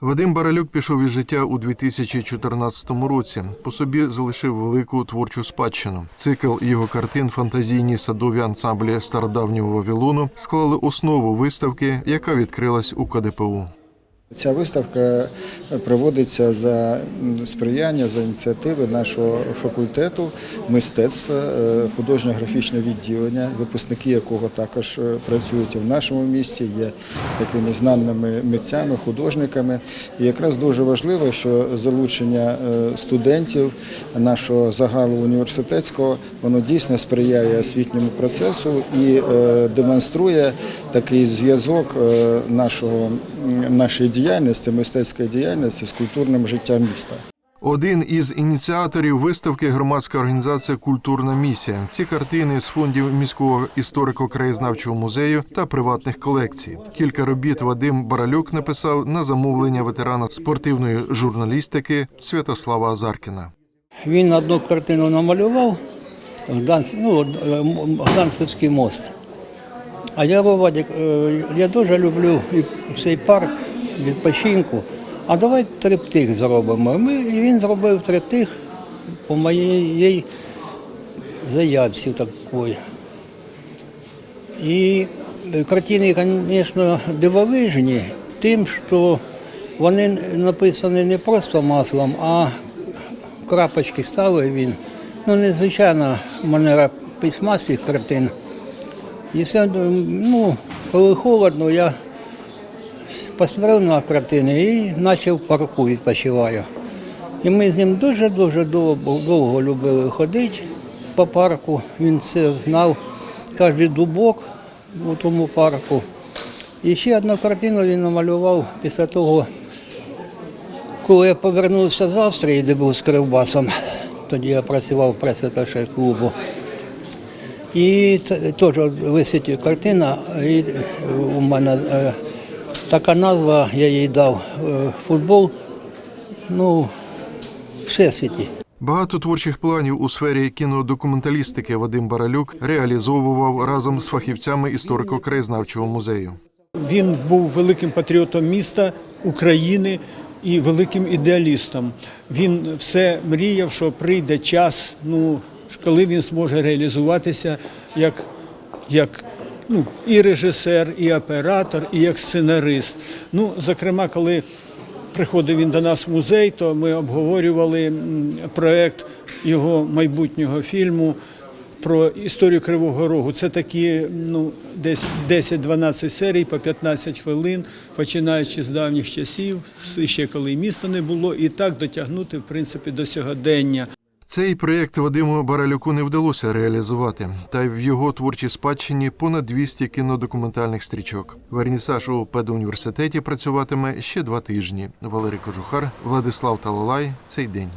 Вадим Баралюк пішов із життя у 2014 році. По собі залишив велику творчу спадщину. Цикл його картин Фантазійні садові ансамблі стародавнього Вавилону склали основу виставки, яка відкрилась у КДПУ. Ця виставка проводиться за сприяння, за ініціативи нашого факультету мистецтва, е, художньо-графічного відділення, випускники якого також е, працюють в нашому місті, є такими знаними митцями, художниками. І якраз дуже важливо, що залучення е, студентів нашого загалу університетського воно дійсно сприяє освітньому процесу і е, демонструє такий зв'язок е, нашої діяльності, мистецької діяльності з культурним життям міста. Один із ініціаторів виставки громадська організація Культурна місія. Ці картини з фондів міського історико-краєзнавчого музею та приватних колекцій. Кілька робіт Вадим Баралюк написав на замовлення ветерана спортивної журналістики Святослава Азаркіна. Він одну картину намалював, ну, е, Гданцевський мост. А я Вадик, е, я дуже люблю цей парк відпочинку. А давай триптих зробимо. Ми, і він зробив триптих по моїй заявці такої. І картини, звісно, дивовижні, тим, що вони написані не просто маслом, а крапочки ставив він. Ну, незвичайна манера письма цих картин. І все, ну, коли холодно, я посмотрев на картини і почав в парку відпочиваю. І ми з ним дуже-дуже довго, довго любили ходити по парку. Він все знав, кожен дубок у тому парку. І ще одну картину він намалював після того, коли я повернувся з Австрії, де був з Кривбасом, тоді я працював в клубу. І теж висить картина, і у мене е, така назва, я їй дав е, футбол, ну, всесвіті. Багато творчих планів у сфері кінодокументалістики Вадим Баралюк реалізовував разом з фахівцями історико-краєзнавчого музею. Він був великим патріотом міста, України і великим ідеалістом. Він все мріяв, що прийде час, ну, коли він зможе реалізуватися як, як ну, і режисер, і оператор, і як сценарист. Ну, зокрема, коли приходив він до нас в музей, то ми обговорювали проект його майбутнього фільму про історію Кривого Рогу. Це такі ну, десь 10-12 серій по 15 хвилин, починаючи з давніх часів, ще коли міста не було, і так дотягнути в принципі до сьогодення. Цей проєкт Вадиму Баралюку не вдалося реалізувати, та в його творчій спадщині понад 200 кінодокументальних стрічок. Вернісаж у педуніверситеті працюватиме ще два тижні. Валерій Кожухар, Владислав Талалай. Цей день.